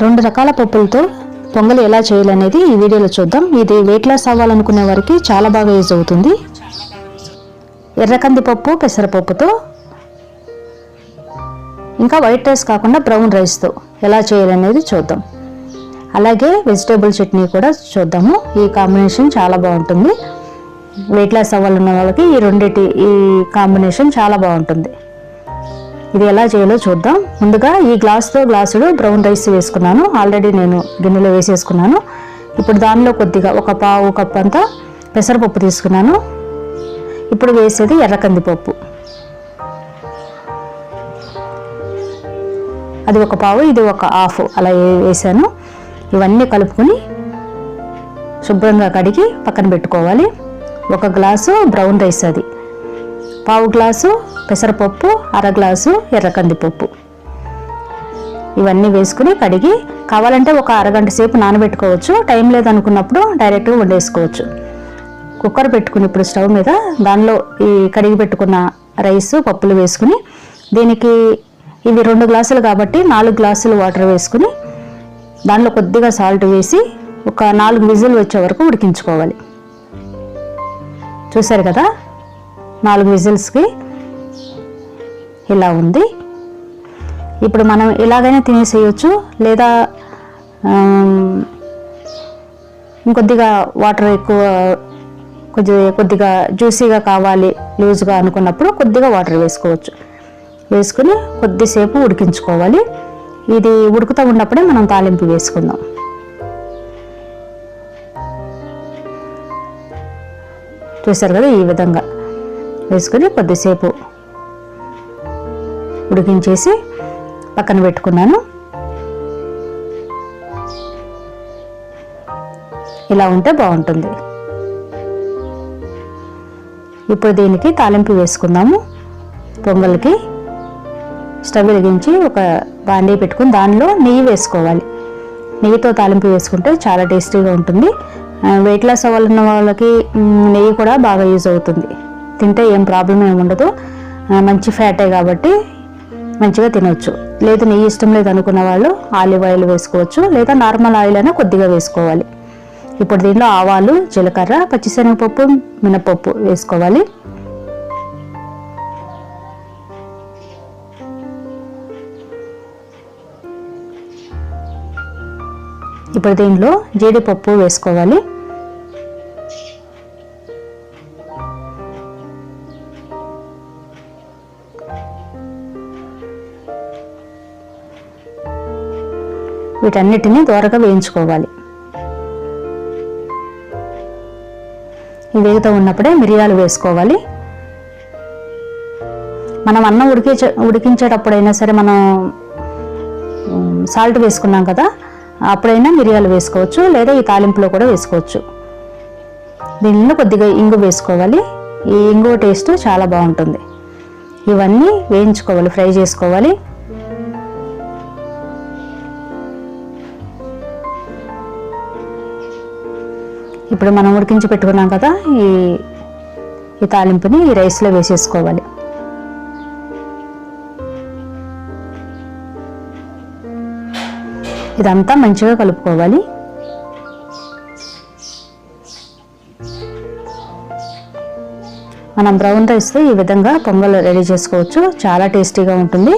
రెండు రకాల పప్పులతో పొంగల్ ఎలా చేయాలనేది ఈ వీడియోలో చూద్దాం. ఇది వెయిట్ లాస్ అవ్వాలనుకునే వారికి చాలా బాగా యూజ్ అవుతుంది. ఎర్రకంది పప్పు పెసరపప్పుతో ఇంకా వైట్ రైస్ కాకుండా బ్రౌన్ రైస్తో ఎలా చేయాలనేది చూద్దాం. అలాగే వెజిటేబుల్ చట్నీ కూడా చూద్దాము. ఈ కాంబినేషన్ చాలా బాగుంటుంది. వెయిట్ లాస్ అవ్వాలన్న వాళ్ళకి ఈ రెండిటి ఈ కాంబినేషన్ చాలా బాగుంటుంది. ఇది ఎలా చేయాలో చూద్దాం. ముందుగా ఈ గ్లాస్తో గ్లాసుడు బ్రౌన్ రైస్ వేసుకున్నాను. ఆల్రెడీ నేను గిన్నెలో వేసేసుకున్నాను. ఇప్పుడు దానిలో కొద్దిగా ఒక పావు కప్పు అంతా పెసరపప్పు తీసుకున్నాను. ఇప్పుడు వేసేది ఎర్ర కందిపప్పు. అది ఒక పావు ఇది ఒక హాఫ్. అలా వేసాను. ఇవన్నీ కలుపుకొని శుభ్రంగా కడిగి పక్కన పెట్టుకోవాలి. ఒక గ్లాసు బ్రౌన్ రైస్ అది. పావు గ్లాసు పెసరపప్పు అర గ్లాసు ఎర్రకందిపప్పు ఇవన్నీ వేసుకుని కడిగి కావాలంటే ఒక అరగంట సేపు నానబెట్టుకోవచ్చు. టైం లేదనుకున్నప్పుడు డైరెక్ట్గా వండేసుకోవచ్చు. కుక్కర్ పెట్టుకుని ఇప్పుడు స్టవ్ మీద దానిలో ఈ కడిగి పెట్టుకున్న రైస్ పప్పులు వేసుకుని దీనికి ఇవి రెండు గ్లాసులు కాబట్టి నాలుగు గ్లాసులు వాటర్ వేసుకుని దానిలో కొద్దిగా సాల్ట్ వేసి ఒక నాలుగు విజిల్ వచ్చే వరకు ఉడికించుకోవాలి. చూసారు కదా? నాలుగు విజిల్స్కి ఇలా ఉంది. ఇప్పుడు మనం ఇలాగైనా తినేసేయచ్చు లేదా ఇంకొద్దిగా వాటర్ ఎక్కువ కొద్దిగా కొద్దిగా జ్యూసీగా కావాలి లూజ్గా అనుకున్నప్పుడు కొద్దిగా వాటర్ వేసుకోవచ్చు. వేసుకుని కొద్దిసేపు ఉడికించుకోవాలి. ఇది ఉడుకుతూ ఉన్నప్పుడే మనం తాలింపు వేసుకుందాం. చూసారు కదా ఈ విధంగా. వేసుకుని కొద్దిసేపు ఉడికించేసి పక్కన పెట్టుకున్నాను. ఇలా ఉంటే బాగుంటుంది. ఇప్పుడు దీనికి తాలింపు వేసుకుందాము. పొంగల్కి స్టవ్ వెలిగించి ఒక బాండీ పెట్టుకుని దానిలో నెయ్యి వేసుకోవాలి. నెయ్యితో తాలింపు వేసుకుంటే చాలా టేస్టీగా ఉంటుంది. వెయిట్ లాస్ అవ్వాలన్న వాళ్ళకి నెయ్యి కూడా బాగా యూజ్ అవుతుంది. తింటే ఏం ప్రాబ్లం ఏమి ఉండదు. మంచి ఫ్యాటే కాబట్టి మంచిగా తినవచ్చు లేదు నెయ్యి ఇష్టం లేదు అనుకున్న వాళ్ళు ఆలివ్ ఆయిల్ వేసుకోవచ్చు లేదా నార్మల్ ఆయిల్ అయినా కొద్దిగా వేసుకోవాలి. ఇప్పుడు దీనిలో ఆవాలు జీలకర్ర పచ్చిశనగపప్పు మినపప్పు వేసుకోవాలి. ఇప్పుడు దీనిలో జీడిపప్పు వేసుకోవాలి. వీటన్నిటిని దోరగా వేయించుకోవాలి. ఇవి వేగుతూ ఉన్నప్పుడే మిరియాలు వేసుకోవాలి. మనం అన్నం ఉడికించే ఉడికించేటప్పుడైనా సరే మనం సాల్ట్ వేసుకున్నాం కదా అప్పుడైనా మిరియాలు వేసుకోవచ్చు లేదా ఈ తాలింపులో కూడా వేసుకోవచ్చు. దీనిలో కొద్దిగా ఇంగు వేసుకోవాలి. ఈ ఇంగు టేస్ట్ చాలా బాగుంటుంది. ఇవన్నీ వేయించుకోవాలి ఫ్రై చేసుకోవాలి. ఇప్పుడు మనం ఉడికించి పెట్టుకున్నాం కదా ఈ ఈ తాలింపుని ఈ రైస్లో వేసేసుకోవాలి. ఇదంతా మంచిగా కలుపుకోవాలి. మనం బ్రౌన్ రైస్తో ఈ విధంగా పొంగల్ రెడీ చేసుకోవచ్చు. చాలా టేస్టీగా ఉంటుంది.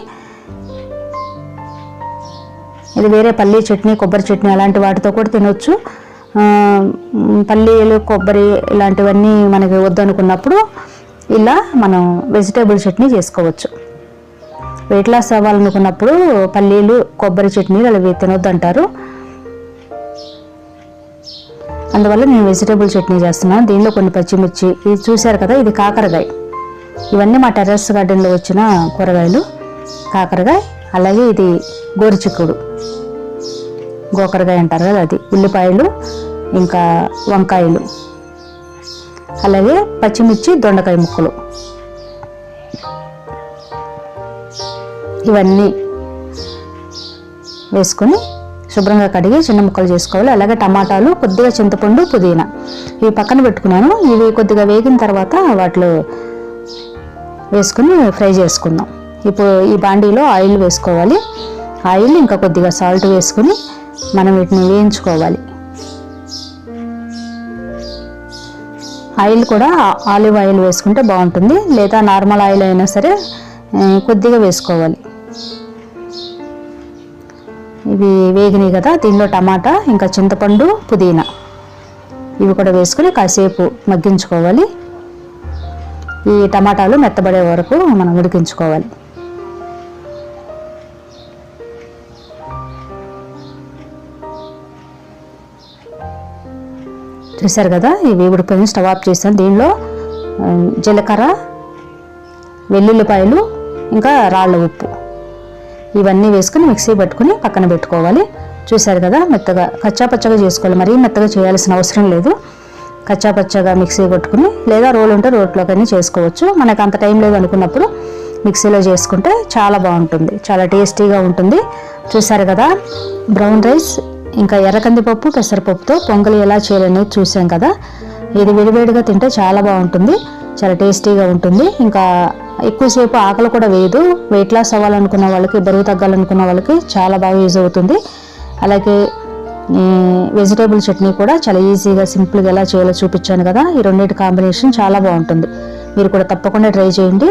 ఇది వేరే పల్లీ చట్నీ కొబ్బరి చట్నీ అలాంటి వాటితో కూడా తినొచ్చు. పల్లీలు కొబ్బరి ఇలాంటివన్నీ మనకి వద్దనుకున్నప్పుడు ఇలా మనం వెజిటేబుల్ చట్నీ చేసుకోవచ్చు. వెయిట్ లాస్ అవ్వాలనుకున్నప్పుడు పల్లీలు కొబ్బరి చట్నీలు అవి తినొద్దంటారు. అందువల్ల నేను వెజిటేబుల్ చట్నీ చేస్తున్నాను దీనిలో కొన్ని పచ్చిమిర్చి ఇది చూశారు కదా ఇది కాకరకాయ. ఇవన్నీ మా టెర్రస్ గార్డెన్లో వచ్చిన కూరగాయలు కాకరకాయ అలాగే ఇది గోరుచిక్కుడు. గోకరకాయ అంటారు కదా అది. ఉల్లిపాయలు ఇంకా వంకాయలు. అలాగే పచ్చిమిర్చి దొండకాయ ముక్కలు. ఇవన్నీ వేసుకొని శుభ్రంగా కడిగి చిన్న ముక్కలు చేసుకోవాలి. అలాగే టమాటాలు కొద్దిగా చింతపండు పుదీనా. ఇవి పక్కన పెట్టుకున్నాను. ఇవి కొద్దిగా వేగిన తర్వాత వాటిలో వేసుకుని ఫ్రై చేసుకుందాం. ఇప్పుడు ఈ బాండీలో ఆయిల్ వేసుకోవాలి. ఆయిల్ ఇంకా కొద్దిగా సాల్ట్ వేసుకుని మనం వీటిని వేయించుకోవాలి. ఆయిల్ కూడా ఆలివ్ ఆయిల్ వేసుకుంటే బాగుంటుంది. లేదా నార్మల్ ఆయిల్ అయినా సరే కొద్దిగా వేసుకోవాలి. ఇవి వేగినాయి కదా దీనిలో టమాటా ఇంకా చింతపండు పుదీనా. ఇవి కూడా వేసుకుని కాసేపు మగ్గించుకోవాలి. ఈ టమాటాలు మెత్తబడే వరకు మనం ఉడికించుకోవాలి. చూసారు కదా ఇవి ఉడిపోయి స్టవ్ ఆఫ్ చేశాను. దీనిలో జీలకర్ర వెల్లుల్లిపాయలు ఇంకా రాళ్ళ ఉప్పు. ఇవన్నీ వేసుకుని మిక్సీ పట్టుకుని పక్కన పెట్టుకోవాలి. చూశారు కదా మెత్తగా కచ్చా పచ్చగా చేసుకోవాలి. మరీ మెత్తగా చేయాల్సిన అవసరం లేదు. కచ్చా పచ్చగా మిక్సీ కొట్టుకుని లేదా రోల్ ఉంటే రోట్లోకైనా చేసుకోవచ్చు. మనకు అంత టైం లేదు అనుకున్నప్పుడు మిక్సీలో చేసుకుంటే చాలా బాగుంటుంది. చాలా టేస్టీగా ఉంటుంది. చూసారు కదా బ్రౌన్ రైస్ ఇంకా ఎర్రకందిపప్పు పెసరపప్పుతో పొంగలి ఎలా చేయాలనేది చూసాం కదా. ఇది విడివేడిగా తింటే చాలా బాగుంటుంది చాలా టేస్టీగా ఉంటుంది. ఇంకా ఎక్కువసేపు ఆకలి కూడా వేయదు. వెయిట్ లాస్ అవ్వాలనుకున్న వాళ్ళకి బరువు తగ్గాలనుకున్న వాళ్ళకి చాలా బాగా యూజ్ అవుతుంది. అలాగే వెజిటేబుల్ చట్నీ కూడా చాలా ఈజీగా సింపుల్గా ఎలా చేయాలో చూపించాను కదా. ఈ రెండింటి కాంబినేషన్ చాలా బాగుంటుంది. మీరు కూడా తప్పకుండా ట్రై చేయండి.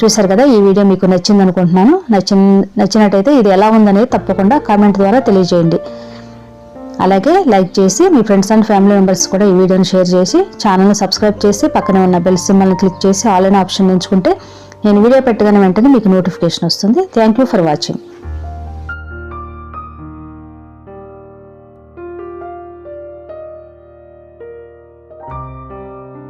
చూసారు కదా ఈ వీడియో మీకు నచ్చింది అనుకుంటున్నాను నచ్చిన నచ్చినట్టయితే ఇది ఎలా ఉందనేది తప్పకుండా కామెంట్ ద్వారా తెలియజేయండి. అలాగే లైక్ చేసి మీ ఫ్రెండ్స్ అండ్ ఫ్యామిలీ మెంబర్స్ కూడా ఈ వీడియోని షేర్ చేసి ఛానల్ని సబ్స్క్రైబ్ చేసి పక్కనే ఉన్న బెల్ సింబల్ని క్లిక్ చేసి ఆల్ అనే ఆప్షన్ ఎంచుకుంటే నేను వీడియో పెట్టగానే వెంటనే మీకు నోటిఫికేషన్ వస్తుంది. Thank you for watching.